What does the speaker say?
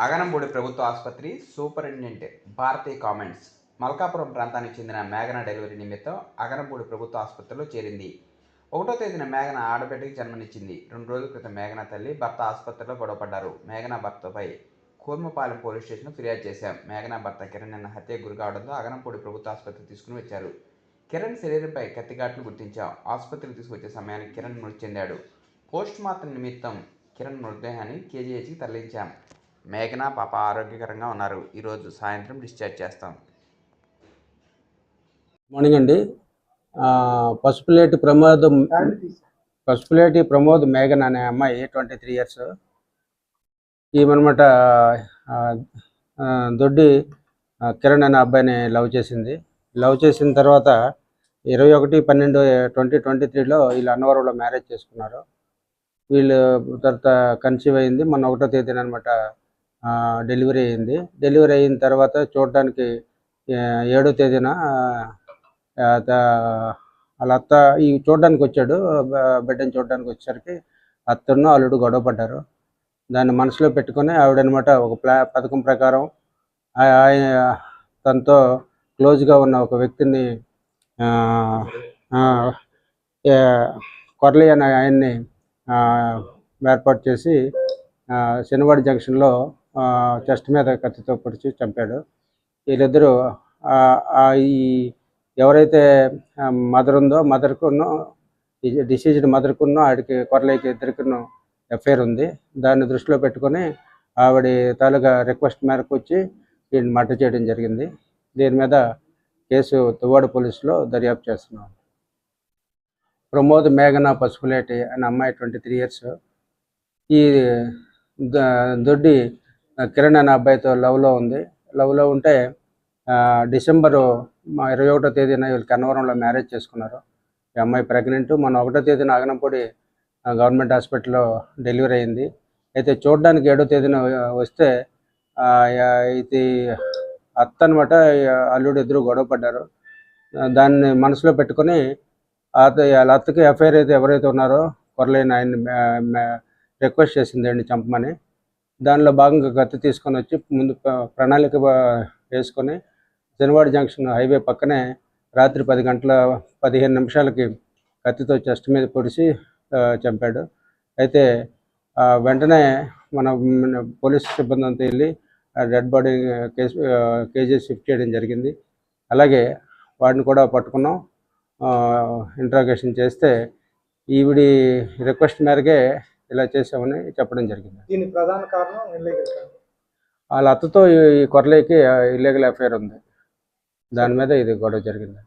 అగనంబూడి ప్రభుత్వ ఆసుపత్రి superintendent Bharati comments. Malkapuram ప్రాంతానికి చెందిన మేఘన డెలివరీ నిమిత్తం అగనంబూడి ప్రభుత్వ ఆసుపత్రిలో చేరింది. ఒకటో తేదీన మేఘన ఆడబిడ్డకి జన్మనిచ్చింది. రెండు రోజుల క్రితం మేఘన తల్లి భర్త ఆసుపత్రిలో గొడవపడ్డారు. మేఘన భర్తపై కూర్మపాలెం పోలీస్ స్టేషన్ ఫిర్యాదు చేశాం. మేఘన భర్త కిరణ్ నిన్న హత్యకు గురి కావడంతో అగనంపూడి ప్రభుత్వ ఆసుపత్రికి తీసుకుని వచ్చారు. కిరణ్ శరీరంపై కత్తిఘాట్లు గుర్తించాం. ఆసుపత్రికి తీసుకొచ్చే సమయానికి కిరణ్ మృతి చెందాడు. పోస్ట్ మార్టం నిమిత్తం కిరణ్ మృతదేహాన్ని కేజీహెచ్కి తరలించాం. మేఘన పాప ఆరోగ్యకరంగా ఉన్నారు. ఈరోజు సాయంత్రం డిశ్చార్జ్ చేస్తాం. మార్నింగ్ అండి. పసుపులేటి ప్రమోద్ పసుపులేటి ప్రమోద్ మేఘన్ అనే అమ్మాయి ట్వంటీ త్రీ ఇయర్స్. ఈమెనమాట దొడ్డి కిరణ్ అనే అబ్బాయిని లవ్ చేసింది. లవ్ చేసిన తర్వాత ఇరవై ఒకటి పన్నెండు ట్వంటీ ట్వంటీ త్రీలో వీళ్ళు అన్నవరంలో మ్యారేజ్ చేసుకున్నారు. వీళ్ళు తర్వాత కన్సీవ్ అయింది. మొన్న ఒకటో తేదీన అనమాట డెలివరీ అయింది. డెలివరీ అయిన తర్వాత చూడడానికి ఏడో తేదీన వాళ్ళ అత్త ఈ చూడడానికి వచ్చాడు బిడ్డను బిడ్డని చూడడానికి వచ్చేసరికి అత్తను అల్లుడు గొడవ పడ్డారు. దాన్ని మనసులో పెట్టుకొని ఆవిడనమాట ఒక ప్లా పథకం ప్రకారం ఆయన తనతో క్లోజ్గా ఉన్న ఒక వ్యక్తిని కొరలి అనే ఆయన్ని ఏర్పాటు చేసి శనివాడి జంక్షన్లో చెస్ట్ మీద కత్తితో పొడిచి చంపాడు. వీళ్ళిద్దరూ ఈ ఎవరైతే మదర్ ఉందో మదర్కును డిసీజ్డ్ మదర్కును ఆడికి కొరలేకి ఇద్దరికిను ఎఫ్ఐఆర్ ఉంది. దాన్ని దృష్టిలో పెట్టుకొని ఆవిడ తాలూకా రిక్వెస్ట్ మేరకు వచ్చి వీడిని మర్డర్ చేయడం జరిగింది. దీని మీద కేసు తువ్వాడు పోలీసులో దర్యాప్తు చేస్తున్నాం. ప్రమోద్ మేఘన పసుపులేటి అనే అమ్మాయి ట్వంటీ త్రీ ఇయర్స్ ఈ ద- దొడ్డి కిరణ్ అనే అబ్బాయితో లవ్లో ఉంది. లవ్లో ఉంటే డిసెంబరు మా ఇరవై ఒకటో తేదీన వీళ్ళు కన్నవరంలో మ్యారేజ్ చేసుకున్నారు. ఈ అమ్మాయి ప్రెగ్నెంట్. మన ఒకటో తేదీన ఆగనంపూడి గవర్నమెంట్ హాస్పిటల్లో డెలివరీ అయింది. అయితే చూడడానికి ఏడో తేదీన వస్తే ఇది అత్త అనమాట అల్లుడు ఇద్దరు గొడవ పడ్డారు. దాన్ని మనసులో పెట్టుకొని అత వాళ్ళ అత్తకి ఎఫ్ఐఆర్ అయితే ఎవరైతే ఉన్నారో కొరలేని ఆయన రిక్వెస్ట్ చేసిందండి అండి చంపమని. దానిలో భాగంగా కత్తి తీసుకొని వచ్చి ముందు ప్రణాళిక వేసుకొని జనవాడ జంక్షన్ హైవే పక్కనే రాత్రి పది గంటల పదిహేను నిమిషాలకి కత్తితో చెస్ట్ మీద పొడిచి చంపాడు. అయితే వెంటనే మన పోలీస్ సిబ్బంది అంతా వెళ్ళి ఆ dead body case KG shift చేయడం జరిగింది. అలాగే వాడిని కూడా పట్టుకున్నాం. ఇంట్రాగేషన్ చేస్తే ఈవిడి రిక్వెస్ట్ మేరకే ఇలా చేసామని చెప్పడం జరిగింది. దీని ప్రధాన కారణం వాళ్ళ అత్తతో ఈ కొరలేకి ఇల్లీగల్ ఎఫ్ఐఆర్ ఉంది. దాని మీద ఇది గొడవ జరిగింది.